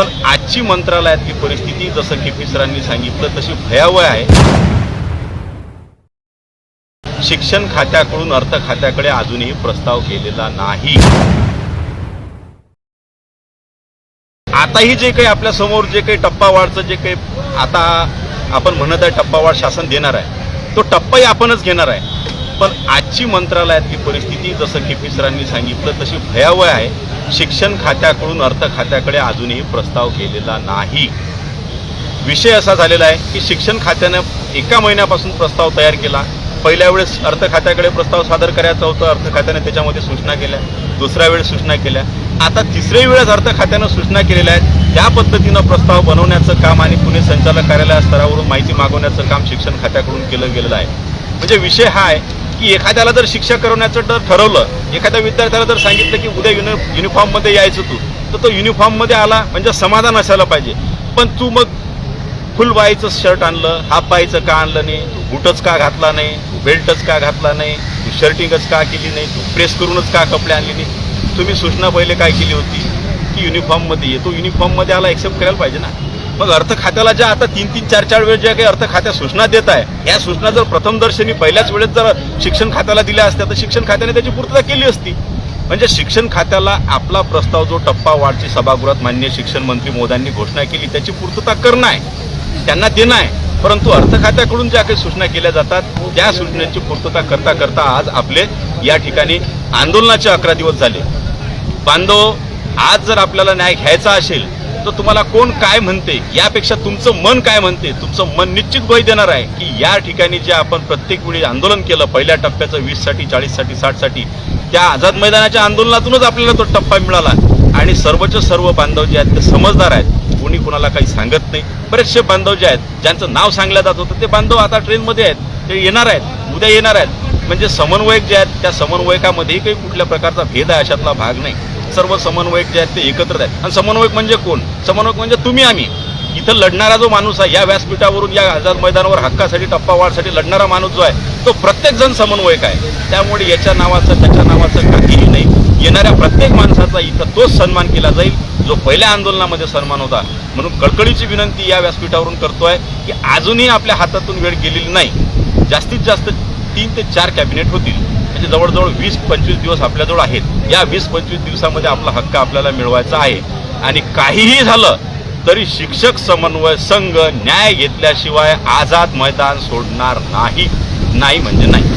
आजची मंत्रालयातली परिस्थिती जसं केपी सरांनी सांगितलं तशी भयावह आहे. शिक्षण खात्याकडून अर्थ खात्याकडे अजूनही प्रस्ताव गेलेला नाही. आताही जे काही आपल्यासमोर जे काही टप्पावाढचं जे काही आता आपण म्हणत आहे टप्पावाढ शासन देणार आहे. तो टप्पाही आपणच घेणार आहे. पण आजची मंत्रालयातली परिस्थिती जसं केपी सरांनी सांगितलं तशी भयावह आहे. शिक्षण खात्याकडून अर्थ खात्याकडे अजूनही प्रस्ताव गेलेला नाही. विषय असा झालेला आहे की शिक्षण खात्यानं एका महिन्यापासून प्रस्ताव तयार केला. पहिल्या वेळेस अर्थ खात्याकडे प्रस्ताव सादर करायचा होता अर्थ खात्याने त्याच्यामध्ये सूचना केल्या. दुसऱ्या वेळेस सूचना केल्या. आता तिसऱ्या वेळेस अर्थ खात्यानं सूचना केलेल्या आहेत. त्या पद्धतीनं प्रस्ताव बनवण्याचं काम आणि पुणे संचालक कार्यालय स्तरावरून माहिती मागवण्याचं काम शिक्षण खात्याकडून केलं गेलेलं आहे. म्हणजे विषय हा आहे की एखाद्याला जर शिक्षा करवण्याचं जर ठरवलं एखाद्या विद्यार्थ्याला जर सांगितलं की उद्या युनि युनिफॉर्ममध्ये यायचं तू तर तो युनिफॉर्ममध्ये आला म्हणजे समाधान असायला पाहिजे. पण तू मग फुल बाईचं शर्ट आणलं हाफ बाईचं का आणलं नाही तू बुटच का घातला नाही तू बेल्टच का घातला नाही तू शर्टिंगच का केली नाही तू प्रेस करूनच का कपडे आणले नाही? तुम्ही सूचना पहिले काय केली होती? की युनिफॉर्ममध्ये ये. तो युनिफॉर्ममध्ये आला एक्सेप्ट करायला पाहिजे ना. मग अर्थ खात्याला ज्या आता तीन तीन चार चार वेळ ज्या काही अर्थ खात्या सूचना देत आहे या सूचना जर प्रथम दर्शनी पहिल्याच वेळेस जर शिक्षण खात्याला दिल्या असत्या तर शिक्षण खात्याने त्याची पूर्तता केली असती. म्हणजे शिक्षण खात्याला आपला प्रस्ताव जो टप्पा वाढची सभागृहात मान्य शिक्षण मंत्री मोदांनी घोषणा केली त्याची पूर्तता करणं आहे. त्यांना देणं आहे. परंतु अर्थ खात्याकडून ज्या काही सूचना केल्या जातात त्या सूचनांची पूर्तता करता करता आज आपले या ठिकाणी आंदोलनाचे अकरा दिवस झाले. बांधव आज जर आपल्याला न्याय घ्यायचा असेल तर तुम्हाला कोण काय म्हणते यापेक्षा तुमचं मन काय म्हणते तुमचं मन निश्चित भय देणार आहे की या ठिकाणी जे आपण प्रत्येक वेळी आंदोलन केलं पहिल्या टप्प्याचं वीससाठी चाळीससाठी साठसाठी त्या आझाद मैदानाच्या आंदोलनातूनच आपल्याला तो टप्पा मिळाला. आणि सर्वच सर्व बांधव जे आहेत ते समजदार आहेत. कोणी कोणाला काही सांगत नाही. बरेचसे बांधव जे आहेत ज्यांचं नाव सांगलं जात होतं ते बांधव आता ट्रेनमध्ये आहेत. ते येणार आहेत उद्या येणार आहेत. म्हणजे समन्वयक जे आहेत त्या समन्वयकामध्येही काही कुठल्या प्रकारचा भेद आहे अशातला भाग नाही. सर्व समन्वयक जे आहेत ते एकत्र आहेत. आणि समन्वयक म्हणजे कोण? समन्वयक म्हणजे तुम्ही आम्ही. इथं लढणारा जो माणूस आहे या व्यासपीठावरून या आझाद मैदानावर हक्कासाठी टप्पा वाढसाठी लढणारा माणूस जो आहे तो प्रत्येक जण समन्वयक आहे. त्यामुळे याच्या नावाचं त्याच्या नावाचं काहीही नाही. येणाऱ्या प्रत्येक माणसाचा इथं तोच सन्मान केला जाईल जो पहिल्या आंदोलनामध्ये सन्मान होता. म्हणून कळकळीची विनंती या व्यासपीठावरून करतोय की अजूनही आपल्या हातातून वेळ गेलेली नाही. जास्तीत जास्त तीन ते चार कॅबिनेट होतील. म्हणजे जवळजवळ वीस पंचवीस दिवस आपल्याजवळ आहेत. या वीस पंचवीस दिवसामध्ये आपला हक्क आपल्याला मिळवायचा आहे. आणि काहीही झालं तरी शिक्षक समन्वय संघ न्याय घेतल्याशिवाय आझाद मैदान सोडणार नाही. नाही म्हणजे नाही.